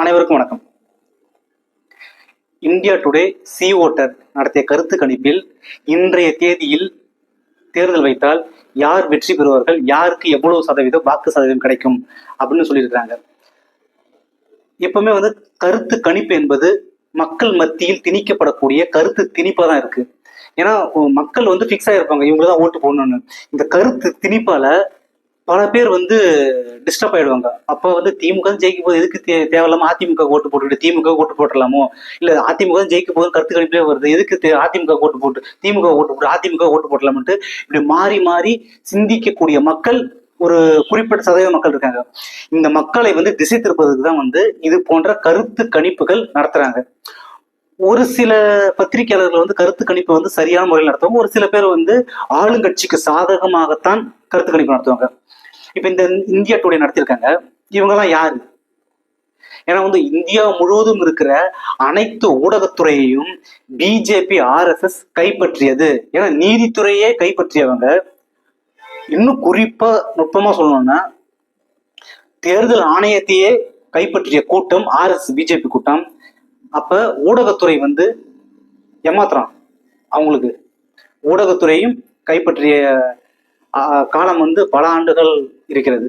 அனைவருக்கும் வணக்கம். India today C voter நடத்திய கருத்து கணிப்பில் இன்றைய தேதியில் தேர்தல் வைத்தால் யார் வெற்றி பெறுவார்கள் யாருக்கு எவ்வளவு சதவீதம் வாக்கு சதவீதம் கிடைக்கும் அப்படின்னு சொல்லியிருக்கிறாங்க. எப்பவுமே வந்து கருத்து கணிப்பு என்பது மக்கள் மத்தியில் திணிக்கப்படக்கூடிய கருத்து திணிப்பா தான் இருக்கு. ஏன்னா மக்கள் வந்து ஃபிக்ஸ் ஆயிருப்பாங்க இவங்க தான் ஓட்டு போடணும்னு. இந்த கருத்து திணிப்பால பல பேர் வந்து டிஸ்டர்ப் ஆயிடுவாங்க. அப்போ வந்து திமுக ஜெயிக்க போது எதுக்கு தே தேவையில்லாம அதிமுக ஓட்டு போட்டுக்கிட்டு திமுக ஓட்டு போட்டுடலாமோ? இல்லை அதிமுக ஜெயிக்க போது கருத்து கணிப்பிலே வருது. எதுக்கு அதிமுக ஓட்டு போட்டு திமுக ஓட்டு போட்டு அதிமுக ஓட்டு போட்டலாம்ட்டு இப்படி மாறி மாறி சிந்திக்கக்கூடிய மக்கள் ஒரு குறிப்பிட்ட சதவீத மக்கள் இருக்காங்க. இந்த மக்களை வந்து திசை திருப்பதுக்கு தான் வந்து இது போன்ற கருத்து கணிப்புகள் நடத்துறாங்க. ஒரு சில பத்திரிகையாளர்கள் வந்து கருத்து கணிப்பை வந்து சரியான முறையில் நடத்துவாங்க. ஒரு சில பேர் வந்து ஆளுங்கட்சிக்கு சாதகமாகத்தான் கருத்து கணிப்பு நடத்துவாங்க. இப்ப இந்த இந்தியா டுடே நடத்தியிருக்காங்க இவங்கெல்லாம் யாரு? ஏன்னா வந்து இந்தியா முழுவதும் இருக்கிற அனைத்து ஊடகத்துறையையும் பிஜேபி ஆர்எஸ்எஸ் கைப்பற்றியது. ஏன்னா நீதித்துறையே கைப்பற்றியவங்க. இன்னும் குறிப்பா நுட்பமா சொல்லணும்னா தேர்தல் ஆணையத்தையே கைப்பற்றிய கூட்டம் ஆர்எஸ் பிஜேபி கூட்டம். அப்ப ஊடகத்துறை வந்து ஏமாத்துறான் அவங்களுக்கு. ஊடகத்துறையும் கைப்பற்றிய காலம் வந்து பல ஆண்டுகள் இருக்கிறது.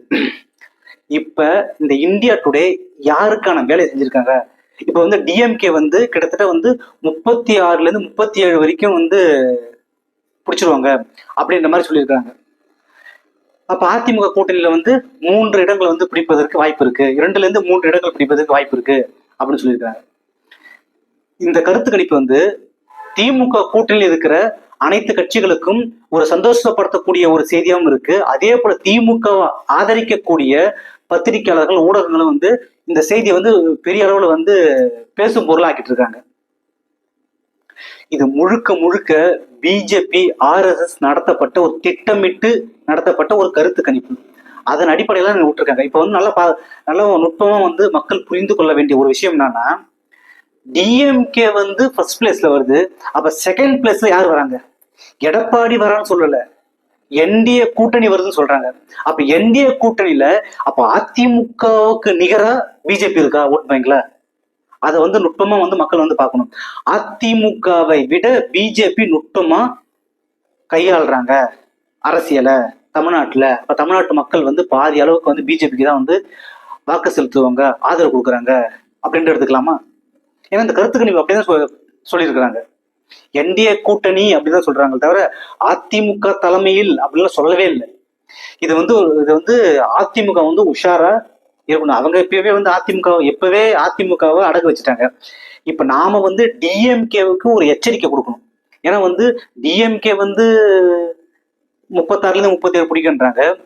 இப்ப இந்த இந்தியா டுடே யாருக்கான வேலை செஞ்சிருக்காங்க? இப்ப வந்து டிஎம்கே வந்து கிட்டத்தட்ட வந்து முப்பத்தி ஆறுல இருந்து முப்பத்தி ஏழு வரைக்கும் வந்து பிடிச்சிருவாங்க அப்படின்ற மாதிரி சொல்லியிருக்காங்க. அப்ப அதிமுக கூட்டணியில வந்து மூன்று இடங்கள் வந்து பிடிப்பதற்கு வாய்ப்பு இருக்கு. இரண்டுல இருந்து மூன்று இடங்கள் பிடிப்பதற்கு வாய்ப்பு இருக்கு அப்படின்னு சொல்லியிருக்காங்க. இந்த கருத்து கணிப்பு வந்து திமுக கூட்டணியில் இருக்கிற அனைத்து கட்சிகளுக்கும் ஒரு சந்தோஷப்படுத்தக்கூடிய ஒரு செய்தியாகவும் இருக்கு. அதே போல திமுக ஆதரிக்கக்கூடிய பத்திரிகையாளர்கள் ஊடகங்களும் வந்து இந்த செய்தியை வந்து பெரிய அளவுல வந்து பேசும் பொருளாக்கிட்டு இருக்காங்க. இது முழுக்க முழுக்க பிஜேபி ஆர்எஸ்எஸ் நடத்தப்பட்ட ஒரு திட்டமிட்டு நடத்தப்பட்ட ஒரு கருத்து கணிப்பு. அதன் அடிப்படையில விட்டுருக்காங்க. இப்போ வந்து நல்லா பா நல்லா நுட்பமா வந்து மக்கள் புரிந்து கொள்ள வேண்டிய ஒரு விஷயம் என்னன்னா டிஎம்கே வந்து ஃபர்ஸ்ட் பிளேஸ்ல வருது. அப்ப செகண்ட் பிளேஸ்ல யார் வராங்க? எடப்பாடி வரான்னு சொல்லல. என்டிஏ கூட்டணி வருதுன்னு சொல்றாங்க. அப்ப என்டிஏ கூட்டணியில அப்ப அதிமுகவுக்கு நிகரா பிஜேபி இருக்கா? ஓட் பேங்க்ல அதை வந்து நுட்பமா வந்து மக்கள் வந்து பார்க்கணும். அதிமுகவை விட பிஜேபி நுட்பமா கையாளுறாங்க. அரசியலை தமிழ்நாட்டுல. இப்ப தமிழ்நாட்டு மக்கள் வந்து பாதி அளவுக்கு வந்து பிஜேபிக்கு தான் வந்து வாக்கு செலுத்துவாங்க ஆதரவு கொடுக்குறாங்க. அப்படின்ட்டு எடுத்துக்கலாமா? ஏன்னா இந்த கருத்து கணிப்பு அப்படிதான் சொல்லியிருக்கிறாங்க. என்டிஏ கூட்டணி அப்படின்னு தான் சொல்றாங்க தவிர அதிமுக தலைமையில் அப்படின்லாம் சொல்லவே இல்லை. இது வந்து இது வந்து அதிமுக வந்து உஷாரா இருக்கணும். அவங்க இப்பவே வந்து அதிமுக எப்பவே அதிமுகவை அடகு வச்சுட்டாங்க. இப்ப நாம வந்து டிஎம்கேவுக்கு ஒரு எச்சரிக்கை கொடுக்கணும். ஏன்னா வந்து டிஎம்கே வந்து முப்பத்தாறுல இருந்து முப்பத்தி ஏழு பிடிக்கன்றாங்க.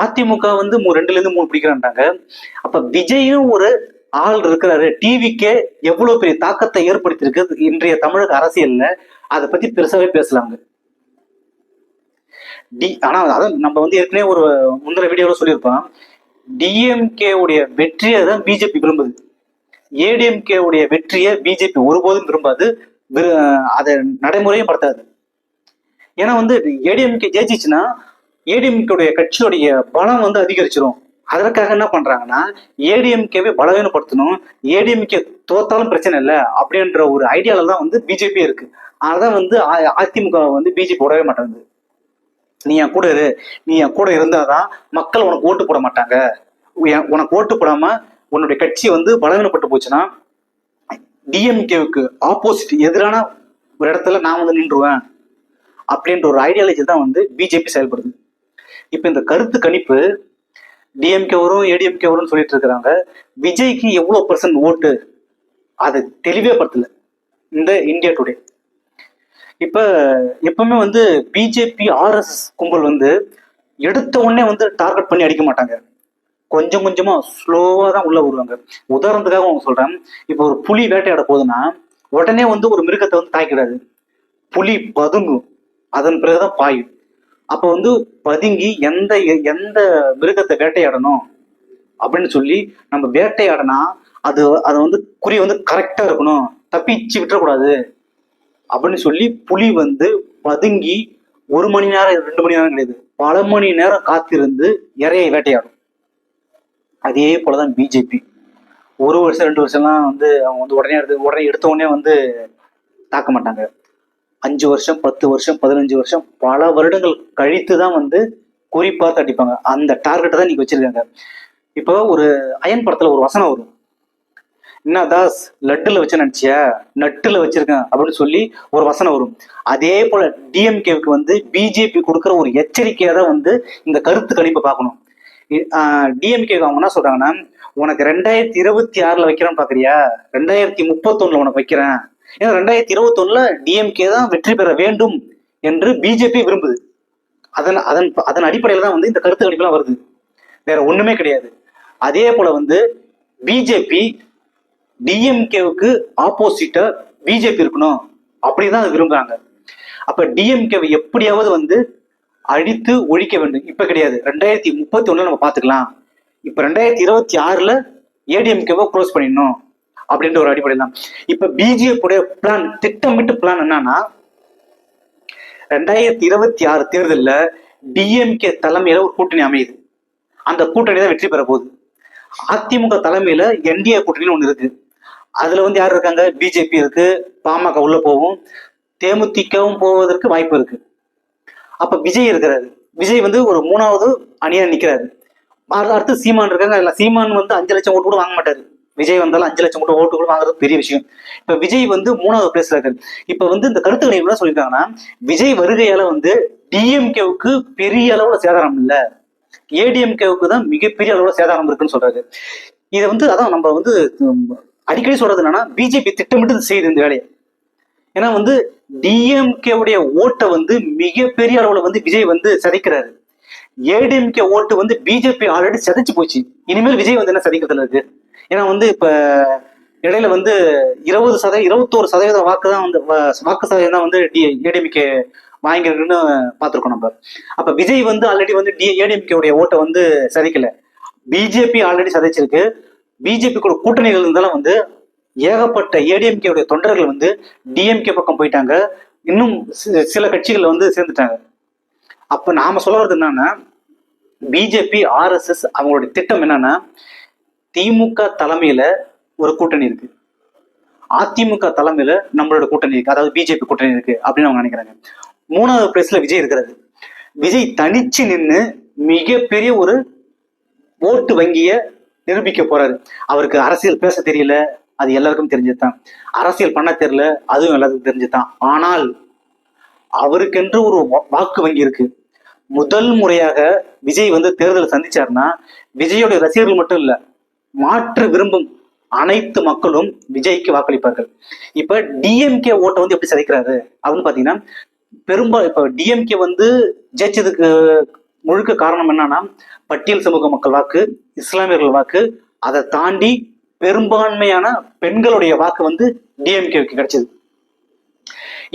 அதிமுக வந்து மூ- ரெண்டுல இருந்து மூணு பிடிக்கிறான்றாங்க. அப்ப விஜயும் ஒரு ஆள் இருக்கிறாரு. டிவிக்கே எவ்வளவு பெரிய தாக்கத்தை ஏற்படுத்தியிருக்கு இன்றைய தமிழக அரசியல்ல? அதை பத்தி பெருசாவே பேசலாங்க. டி ஆனா அதான் நம்ம வந்து ஏற்கனவே ஒரு முந்திர வீடியோல சொல்லியிருப்போம். டிஎம்கே உடைய வெற்றியை தான் பிஜேபி விரும்புது. ஏடிஎம்கே உடைய வெற்றியை பிஜேபி ஒருபோதும் விரும்பாது. அதை நடைமுறையும் படுத்தாது. ஏன்னா வந்து ஏடிஎம்கே ஜெயிச்சிச்சுன்னா ஏடிஎம்கே உடைய கட்சியுடைய பலம் வந்து அதிகரிச்சிரும். அதற்காக என்ன பண்றாங்கன்னா ஏடிஎம்கேவை பலவீனப்படுத்தணும். ஏடிஎம்கே தோத்தாலும் பிரச்சனை இல்லை அப்படின்ற ஒரு ஐடியால தான் வந்து பிஜேபி இருக்கு. அதான் வந்து அதிமுக வந்து பிஜேபி விடவே மாட்டேங்குது. நீ என் கூட இரு. நீ என் கூட இருந்தாதான் மக்கள் உனக்கு ஓட்டு போட மாட்டாங்க. உனக்கு ஓட்டு போடாம உன்னுடைய கட்சி வந்து பலவீனப்பட்டு போச்சுன்னா டிஎம்கேவுக்கு ஆப்போசிட் எதிரான ஒரு இடத்துல நான் வந்து நின்றுவேன். அப்படின்ற ஒரு ஐடியாலஜி தான் வந்து பிஜேபி செயல்படுது. இப்போ இந்த கருத்து கணிப்பு டிஎம்கே வரும் ஏடிஎம்கே வரும்னு சொல்லிட்டு இருக்கிறாங்க. விஜய்க்கு எவ்வளோ பர்சன்ட் ஓட்டு? அது தெளிவே படுத்தல. இந்த இந்தியா டுடே இப்போ எப்பவுமே வந்து பிஜேபி ஆர்எஸ்எஸ் கும்பல் வந்து எடுத்த உடனே வந்து டார்கெட் பண்ணி அடிக்க மாட்டாங்க. கொஞ்சம் கொஞ்சமா ஸ்லோவா தான் உள்ள வருவாங்க. உதாரணத்துக்காக அவங்க சொல்றேன். இப்போ ஒரு புலி வேட்டையாட போகுதுன்னா உடனே வந்து ஒரு மிருகத்தை வந்து தாக்கிடாது. புலி பதுங்கும். அதன் பிறகுதான் பாயும். அப்ப வந்து பதுங்கி எந்த எந்த மிருகத்தை வேட்டையாடணும் அப்படின்னு சொல்லி நம்ம வேட்டையாடனா அது அதை வந்து குறி வந்து கரெக்டா இருக்கணும். தப்பிச்சு விட்டுறக்கூடாது. அப்படின்னு சொல்லி புலி வந்து பதுங்கி ஒரு மணி நேரம் ரெண்டு மணி நேரம் கிடையாது. பல மணி நேரம் காத்திருந்து இறையை வேட்டையாடும். அதே போலதான் பிஜேபி ஒரு வருஷம் ரெண்டு வருஷம்லாம் வந்து அவங்க வந்து உடனே எடுத்து உடனே எடுத்த உடனே வந்து தாக்க மாட்டாங்க. அஞ்சு வருஷம் பத்து வருஷம் பதினஞ்சு வருஷம் பல வருடங்கள் கழித்து தான் வந்து குறிப்பாக அடிப்பாங்க அந்த டார்கெட்டை தான் இன்னைக்கு வச்சிருக்காங்க. இப்போ ஒரு அயன் படத்துல ஒரு வசனம் வரும். என்ன தாஸ் லட்டுல வச்சு நினைச்சியா? நட்டுல வச்சிருக்கேன் அப்படின்னு சொல்லி ஒரு வசனம் வரும். அதே போல டிஎம்கேவுக்கு வந்து பிஜேபி கொடுக்குற ஒரு எச்சரிக்கையா தான் வந்து இந்த கருத்து கணிப்பை பார்க்கணும். டிஎம்கே அவங்க என்ன சொல்றாங்கன்னா உனக்கு ரெண்டாயிரத்தி இருபத்தி ஆறுல வைக்கிறேன்னு பாக்குறியா? ரெண்டாயிரத்தி முப்பத்தொன்னுல உனக்கு வைக்கிறேன். ஏன்னா ரெண்டாயிரத்தி இருபத்தொன்னுல டிஎம்கே தான் வெற்றி பெற வேண்டும் என்று பிஜேபி விரும்புது. அதன் அதன் அதன் அடிப்படையில் தான் வந்து இந்த கருத்து கணிப்புலாம் வருது. வேற ஒண்ணுமே கிடையாது. அதே போல வந்து பிஜேபி டிஎம்கேவுக்கு ஆப்போசிட்டா பிஜேபி இருக்கணும். அப்படிதான் அதை விரும்புறாங்க. அப்ப டிஎம்கேவை எப்படியாவது வந்து அழித்து ஒழிக்க வேண்டும். இப்ப கிடையாது. ரெண்டாயிரத்தி முப்பத்தி ஒண்ணுல நம்ம பாத்துக்கலாம் இப்ப ரெண்டாயிரத்தி இருபத்தி ஆறுல ஏடிஎம்கேவை க்ளோஸ் பண்ணிடணும். அப்படின்ற ஒரு அடிப்படையில் தான். இப்ப பிஜேபி உடைய பிளான் திட்டமிட்டு பிளான் என்னன்னா ரெண்டாயிரத்தி இருபத்தி ஆறு தேர்தலில் டிஎம்கே தலைமையில ஒரு கூட்டணி அமையுது. அந்த கூட்டணி தான் வெற்றி பெற போகுது அதிமுக தலைமையில என்டிஏ கூட்டணின்னு ஒன்று இருக்கு. அதுல வந்து யார் இருக்காங்க? பிஜேபி இருக்கு பாமக உள்ள போகும். தேமுதிகவும் போவதற்கு வாய்ப்பு இருக்கு. அப்ப விஜய் இருக்கிறாரு. விஜய் வந்து ஒரு மூணாவது அணியா நிக்கிறாரு. அடுத்து சீமான் இருக்காங்க. இல்ல சீமான் வந்து அஞ்சு லட்சம் ஓட்டு கூட வாங்க மாட்டாரு. விஜய் வந்தாலும் அஞ்சு லட்சம் கூட ஓட்டு கூட வாங்குறது பெரிய விஷயம். இப்ப விஜய் வந்து மூணாவது பிளேஸ்ல இருக்காரு. இப்ப வந்து இந்த கருத்து கணிப்பு என்ன சொல்லியிருக்காங்கன்னா விஜய் வருகையால வந்து டிஎம்கேவுக்கு பெரிய அளவுல சேதாரம் இல்ல. ஏடிஎம்கேவுக்கு தான் மிகப்பெரிய அளவுல சேதாரம் இருக்குன்னு சொல்றாரு. இதை வந்து அதான் நம்ம வந்து அடிக்கடி சொல்றது என்னன்னா பிஜேபி திட்டமிட்டு செய்யுது இந்த வேலையை. ஏன்னா வந்து டிஎம்கே உடைய ஓட்டை வந்து மிகப்பெரிய அளவுல வந்து விஜய் வந்து சதைக்கிறாரு. ஏடிஎம்கே ஓட்டு வந்து பிஜேபி ஆல்ரெடி சதைச்சு போச்சு. இனிமேல் விஜய் வந்து என்ன சிதைக்கிறதுல இருக்கு? ஏன்னா வந்து இப்ப இடையில வந்து இருபது சதவீதம் இருபத்தோரு சதவீத வாக்கு தான் வந்து வாக்கு சதவீதம் தான் வந்து டி ஏடிஎம்கே வாங்கிருக்குன்னு பார்த்துருக்கோம் நம்ம. அப்ப விஜய் வந்து ஆல்ரெடி வந்து டி ஏடிஎம்கேவுடைய ஓட்டை வந்து சிதைக்கல பிஜேபி ஆல்ரெடி சதைச்சிருக்கு பிஜேபி கூட கூட்டணிகள் இருந்தாலும் வந்து ஏகப்பட்ட ஏடிஎம்கேடைய தொண்டர்கள் வந்து டிஎம்கே பக்கம் போயிட்டாங்க. இன்னும் சில கட்சிகள் வந்து சேர்ந்துட்டாங்க. அப்ப நாம சொல்ல வர்றது என்னன்னா பிஜேபி ஆர்எஸ்எஸ் அவங்களுடைய திட்டம் என்னன்னா திமுக தலைமையில ஒரு கூட்டணி இருக்கு. அதிமுக தலைமையில நம்மளோட கூட்டணி இருக்கு. அதாவது பிஜேபி கூட்டணி இருக்கு அப்படின்னு அவங்க நினைக்கிறாங்க. மூணாவது பிளேஸ்ல விஜய் இருக்கிறது விஜய் தனிச்சு நின்று மிகப்பெரிய ஒரு ஓட்டு வங்கிய நிரூபிக்க போறாரு. அவருக்கு அரசியல் பேச தெரியல. அது எல்லாருக்கும் தெரிஞ்சதுதான். அரசியல் பண்ண தெரியல. அதுவும் எல்லாருக்கும் தெரிஞ்சதுதான். ஆனால் அவருக்கென்று ஒரு வாக்கு வங்கி இருக்கு. முதல் முறையாக விஜய் வந்து தேர்தலை சந்திச்சாருன்னா விஜயோட ரசிகர்கள் மட்டும் இல்லை மாற்று விரும்பும் அனைத்து மக்களும் விஜய்க்கு வாக்களிப்பார்கள். இப்ப டிஎம்கே ஓட்டை வந்து எப்படி சிதைக்கிறாரு? அப்படின்னு பாத்தீங்கன்னா பெரும்பாலும் இப்ப டிஎம்கே வந்து ஜெயிச்சதுக்கு முழுக்க காரணம் என்னன்னா பட்டியல் சமூக மக்கள் வாக்கு இஸ்லாமியர்கள் வாக்கு அதை தாண்டி பெரும்பான்மையான பெண்களுடைய வாக்கு வந்து டிஎம்கேவுக்கு கிடைச்சது.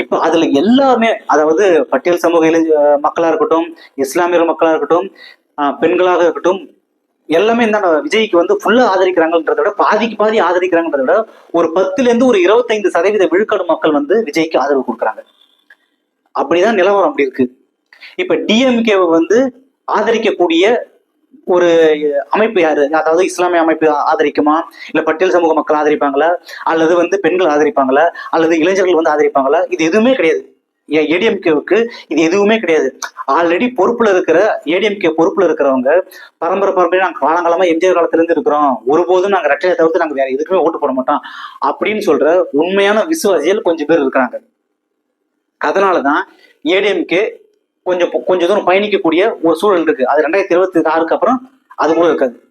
இப்ப அதுல எல்லாமே அதாவது பட்டியல் சமூக இளைஞ மக்களா இருக்கட்டும் இஸ்லாமியர் மக்களா இருக்கட்டும் பெண்களாக இருக்கட்டும் எல்லாமே இந்த விஜய்க்கு வந்து ஃபுல்லா ஆதரிக்கிறாங்கன்றத விட பாதிக்கு பாதி ஆதரிக்கிறாங்கன்றத விட ஒரு பத்துல இருந்து ஒரு இருபத்தைந்து சதவீத விழுக்காடு மக்கள் வந்து விஜய்க்கு ஆதரவு கொடுக்குறாங்க. அப்படிதான் நிலவரம் அப்படி இருக்கு. இப்ப டிஎம்கேவை வந்து ஆதரிக்கக்கூடிய ஒரு அமைப்பு யாரு? அதாவது இஸ்லாமிய அமைப்பு ஆதரிக்குமா? இல்ல பட்டியல் சமூக மக்கள் ஆதரிப்பாங்களா? அல்லது வந்து பெண்கள் ஆதரிப்பாங்களா? அல்லது இளைஞர்கள் வந்து ஆதரிப்பாங்களா? இது எதுவுமே கிடையாது. ஏடிஎம்கேவுக்கு இது எதுவுமே கிடையாது. ஆல்ரெடி பொறுப்புல இருக்கிற ஏடிஎம்கே பொறுப்புல இருக்கிறவங்க பரம்பரை பரம்பரை நாங்க காலங்காலமா எம்ஜிஆர் காலத்துல இருந்து இருக்கிறோம். ஒருபோதும் நாங்க ரெட்டையை தவிர்த்து நாங்க வேற எதுக்குமே ஓட்டு போட மாட்டோம். அப்படின்னு சொல்ற உண்மையான விசுவாசிகள் கொஞ்சம் பேர் இருக்கிறாங்க. அதனாலதான் ஏடிஎம்கே கொஞ்சம் கொஞ்சம் தூரம் பயணிக்கக்கூடிய ஒரு சூழல் இருக்கு. அது ரெண்டாயிரத்தி இருபத்தி ஆறுக்கு அப்புறம் அது கூட இருக்காது.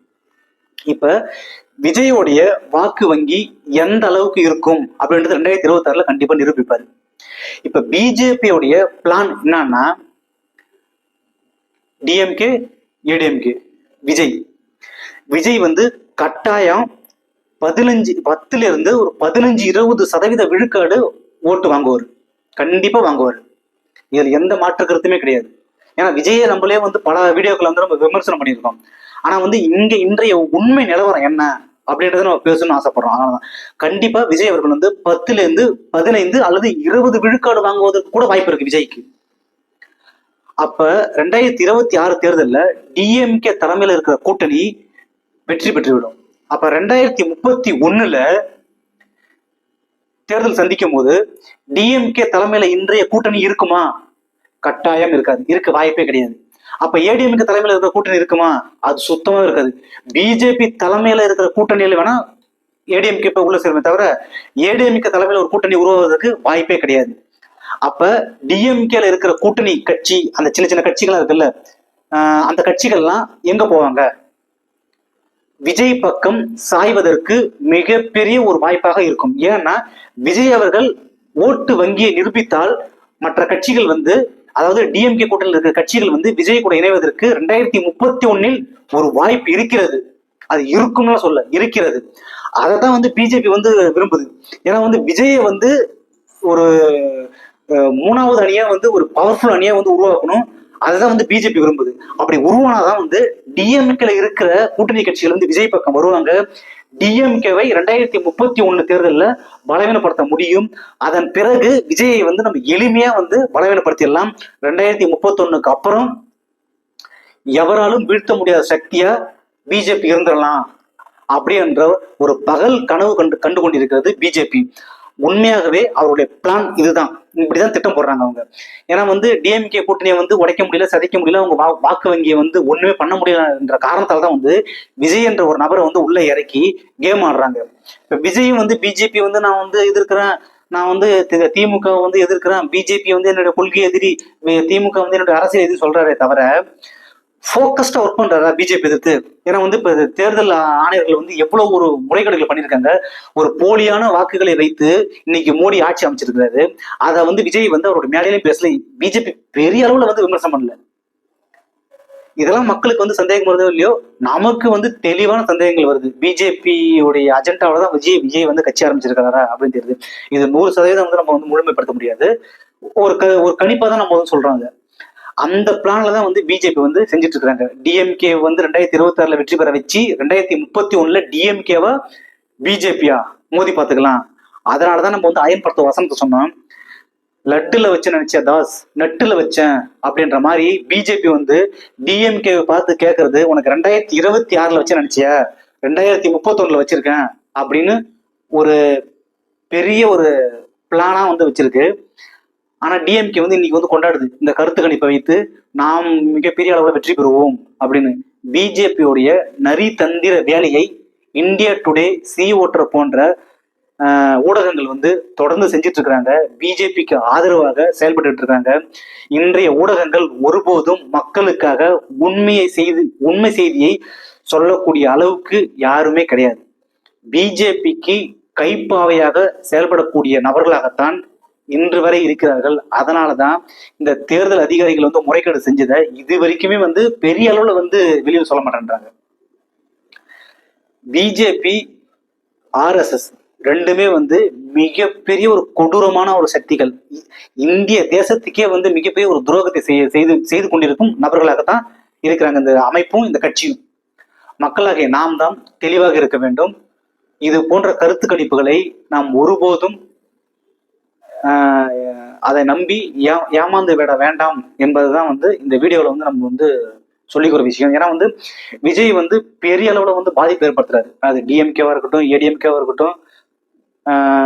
இப்ப விஜயோடைய வாக்கு வங்கி எந்த அளவுக்கு இருக்கும் அப்படின்றது ரெண்டாயிரத்தி இருபத்தி ஆறுல கண்டிப்பா நிரூபிப்பாரு. இப்ப பிஜேபியோடைய பிளான் என்னன்னா டிஎம்கே ஏடிஎம்கே விஜய். விஜய் வந்து கட்டாயம் பதினஞ்சு பத்துல இருந்து ஒரு பதினஞ்சு இருபது சதவீத விழுக்காடு ஓட்டு வாங்குவார். கண்டிப்பா வாங்குவார். இதுல எந்த மாற்று கருத்துமே கிடையாது. ஏன்னா விஜயை நம்மளே வந்து பல வீடியோக்கள் வந்து நம்ம விமர்சனம் பண்ணியிருக்கோம். ஆனா வந்து இங்க இன்றைய உண்மை நிலவரம் என்ன? அப்படின்றத நம்ம பேசணும்னு ஆசைப்படுறோம். அதனாலதான். கண்டிப்பா விஜய் அவர்கள் வந்து பத்துல இருந்து பதினைந்து அல்லது இருபது விழுக்காடு வாங்குவதற்கு கூட வாய்ப்பு இருக்கு விஜய்க்கு. அப்ப ரெண்டாயிரத்தி இருபத்தி ஆறு தேர்தலில் டிஎம்கே தலைமையில இருக்கிற கூட்டணி வெற்றி பெற்றுவிடும். அப்ப ரெண்டாயிரத்தி முப்பத்தி ஒண்ணுல தேர்தல் சந்திக்கும் போது டிஎம்கே தலைமையில இன்றைய கூட்டணி இருக்குமா? கட்டாயம் இருக்காது. இருக்க வாய்ப்பே கிடையாது. அப்ப ஏடிஎம்கே தலைமையில இருக்கிற கூட்டணி இருக்குமா? அது சுத்தமா இருக்காது. பிஜேபி தலைமையில இருக்கிற கூட்டணியில வேணா ஏடிஎம்கே இப்ப உள்ள சேருமே தவிர ஏடிஎம்கே தலைமையில ஒரு கூட்டணி உருவாவதற்கு வாய்ப்பே கிடையாது. அப்ப டிஎம்கேல இருக்கிற கூட்டணி கட்சி அந்த சின்ன சின்ன கட்சிகள் இருக்குல்ல அந்த கட்சிகள்லாம் எங்க போவாங்க? விஜய் பக்கம் சாய்வதற்கு மிகப்பெரிய ஒரு வாய்ப்பாக இருக்கும். ஏன்னா விஜய் அவர்கள் ஓட்டு வங்கியை நிரூபித்தால் மற்ற கட்சிகள் வந்து அதாவது டிஎம்கே கூட்டணியில் இருக்கிற கட்சிகள் வந்து விஜய் கூட இணைவதற்கு ரெண்டாயிரத்தி முப்பத்தி ஒன்னில் ஒரு வாய்ப்பு இருக்கிறது. அது இருக்கும்னு சொல்ல இருக்கிறது. அதை தான் வந்து பிஜேபி வந்து விரும்புது. ஏன்னா வந்து விஜயை வந்து ஒரு மூணாவது அணியா வந்து ஒரு பவர்ஃபுல் அணியா வந்து உருவாக்கணும். அதுதான் வந்து பிஜேபி விரும்புது. அப்படி உருவானாதான் வந்து டிஎம்கேல இருக்கிற கூட்டணி கட்சிகள் வந்து விஜய் பக்கம் வருவாங்க. டிஎம்கேவை ரெண்டாயிரத்தி முப்பத்தி ஒண்ணு தேர்தலில் பலவீனப்படுத்த முடியும். அதன் பிறகு விஜயை வந்து நம்ம எளிமையா வந்து பலவீனப்படுத்திடலாம். ரெண்டாயிரத்தி முப்பத்தொன்னுக்கு அப்புறம் எவராலும் வீழ்த்த முடியாத சக்தியா பிஜேபி இருந்துடலாம். அப்படின்ற ஒரு பகல் கனவு கண்டு கண்டு கொண்டிருக்கிறது பிஜேபி. உண்மையாகவே அவருடைய பிளான் இதுதான். இப்படிதான் திட்டம் போடுறாங்க அவங்க. ஏன்னா வந்து டிஎம்கே கூட்டணியை வந்து உடைக்க முடியல சதைக்க முடியல அவங்க வா- வாக்கு வங்கியை வந்து ஒண்ணுமே பண்ண முடியலன்ற காரணத்தால தான் வந்து விஜய் என்ற ஒரு நபரை வந்து உள்ள இறக்கி கேம் ஆடுறாங்க. இப்ப விஜயும் வந்து பிஜேபி வந்து நான் வந்து எதிர்க்கிறேன். நான் வந்து தி- திமுக வந்து எதிர்க்கிறேன். பிஜேபி வந்து என்னுடைய கொள்கை எதிரி திமுக வந்து என்னுடைய அரசியல் எதிரி சொல்றாரே தவிர ஃபோக்கஸ்டாக ஒர்க் பண்ணுறாரா பிஜேபி எதிர்த்து? ஏன்னா வந்து இப்போ தேர்தல் ஆணையர்கள் வந்து எவ்வளோ ஒரு முறைகேடுகள் பண்ணியிருக்காங்க. ஒரு போலியான வாக்குகளை வைத்து இன்னைக்கு மோடி ஆட்சி அமைச்சிருக்கிறாரு. அதை வந்து விஜய் வந்து அவரோட மேடையிலையும் பேசல. பிஜேபி பெரிய அளவில் வந்து விமர்சனம் பண்ணல. இதெல்லாம் மக்களுக்கு வந்து சந்தேகம் வருதோ இல்லையோ? நமக்கு வந்து தெளிவான சந்தேகங்கள் வருது. பிஜேபியுடைய உடைய தான் விஜய் விஜய் வந்து கட்சி ஆரம்பிச்சிருக்காரா அப்படின்னு தெரியுது. இது நூறு சதவீதம் வந்து நம்ம வந்து முழுமைப்படுத்த முடியாது. ஒரு க ஒரு கணிப்பாக தான் நம்ம வந்து சொல்றாங்க. அந்த பிளான்ல தான் வந்து பிஜேபி வந்து செஞ்சுட்டு இருக்காங்க டிஎம்கே வந்து ரெண்டாயிரத்தி இருபத்தி ஆறுல வெற்றி பெற வச்சு ரெண்டாயிரத்தி முப்பத்தி ஒண்ணுல டிஎம்கேவா பிஜேபியா மோதி பார்த்துக்கலாம். அதனாலதான் நம்ம வந்து அயன்படுத்த வசனத்தை சொன்னோம். லட்டுல வச்சு நினைச்ச தாஸ் நட்டுல வச்சேன் அப்படின்ற மாதிரி பிஜேபி வந்து டிஎம்கே பார்த்து கேட்கறது உனக்கு ரெண்டாயிரத்தி இருபத்தி ஆறுல வச்சு நினைச்சிய? ரெண்டாயிரத்தி முப்பத்தொன்னுல வச்சிருக்கேன் அப்படின்னு ஒரு பெரிய ஒரு பிளானா வந்து வச்சிருக்கு. ஆனா டிஎம்கே வந்து இன்னைக்கு வந்து கொண்டாடுது. இந்த கருத்து கணிப்பை வைத்து நாம் மிகப்பெரிய அளவில் வெற்றி பெறுவோம் அப்படின்னு பிஜேபியோடைய நரி தந்திர வேலையை இந்தியா டுடே சி ஓட்டர் போன்ற ஊடகங்கள் வந்து தொடர்ந்து செஞ்சுட்டு இருக்கிறாங்க பிஜேபிக்கு ஆதரவாக செயல்பட்டு இருக்காங்க இன்றைய ஊடகங்கள் ஒருபோதும் மக்களுக்காக உண்மையை செய்தி உண்மை செய்தியை சொல்லக்கூடிய அளவுக்கு யாருமே கிடையாது. பிஜேபிக்கு கைப்பாவையாக செயல்படக்கூடிய நபர்களாகத்தான் இன்று வரை இருக்கிறார்கள். அதனாலதான் இந்த தேர்தல் அதிகாரிகள் வந்து முறைகேடு செஞ்சதை இது வரைக்குமே வந்து பெரிய அளவில் வந்து வெளியில் சொல்ல மாட்டேன்றாங்க. பிஜேபி ஆர்எஸ்எஸ் ரெண்டுமே வந்து மிகப்பெரிய ஒரு கொடூரமான ஒரு சக்திகள். இந்திய தேசத்துக்கே வந்து மிகப்பெரிய ஒரு துரோகத்தை செய்ய செய்து செய்து கொண்டிருக்கும் நபர்களாகத்தான் இருக்கிறாங்க இந்த அமைப்பும் இந்த கட்சியும். மக்களாகிய நாம் தான் தெளிவாக இருக்க வேண்டும். இது போன்ற கருத்து கணிப்புகளை நாம் ஒருபோதும் அதை நம்பி ஏ ஏமாந்து விட வேண்டாம் என்பதுதான் வந்து இந்த வீடியோவில் வந்து நம்ம வந்து சொல்லிக்கிற விஷயம். ஏன்னா வந்து விஜய் வந்து பெரிய அளவில் வந்து பாதிப்பு ஏற்படுத்துறாரு. அது டிஎம்கேவா இருக்கட்டும் ஏடிஎம்கேவா இருக்கட்டும்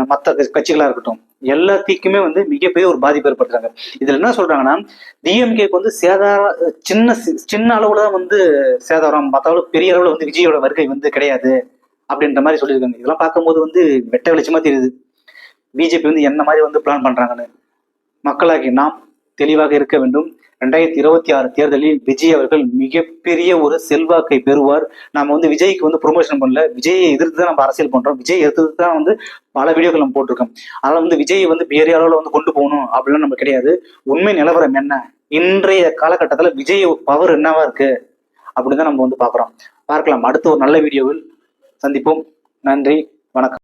மற்ற கட்சிகளாக இருக்கட்டும். எல்லாத்துக்குமே வந்து மிகப்பெரிய ஒரு பாதிப்பு ஏற்படுத்துறாங்க. இதுல என்ன சொல்றாங்கன்னா டிஎம்கேக்கு வந்து சேதார சின்ன சி- சின்ன அளவுல தான் வந்து சேதாரம் மற்ற பெரிய அளவுல வந்து விஜயோட வருகை வந்து கிடையாது அப்படின்ற மாதிரி சொல்லியிருக்காங்க. இதெல்லாம் பார்க்கும்போது வந்து வெட்ட வெளிச்சமா தெரியுது. பிஜேபி வந்து என்ன மாதிரி வந்து பிளான் பண்றாங்கன்னு மக்களாகி நாம் தெளிவாக இருக்க வேண்டும். ரெண்டாயிரத்தி இருபத்தி ஆறு தேர்தலில் விஜய் அவர்கள் மிகப்பெரிய ஒரு செல்வாக்கை பெறுவார். நாம் வந்து விஜய்க்கு வந்து ப்ரொமோஷன் பண்ணல. விஜயை எதிர்த்து தான் நம்ம அரசியல் பண்றோம். விஜய் எதிர்த்து தான் வந்து பல வீடியோக்கள் நம்ம போட்டிருக்கோம். அதனால வந்து விஜய் வந்து பெரிய அளவில் வந்து கொண்டு போகணும் அப்படிலாம் நம்ம கிடையாது. உண்மை நிலவரம் என்ன? இன்றைய காலகட்டத்தில் விஜய் பவர் என்னவா இருக்கு? அப்படின்னு தான் நம்ம வந்து பார்க்குறோம். பார்க்கலாம். அடுத்த ஒரு நல்ல வீடியோவில் சந்திப்போம். நன்றி. வணக்கம்.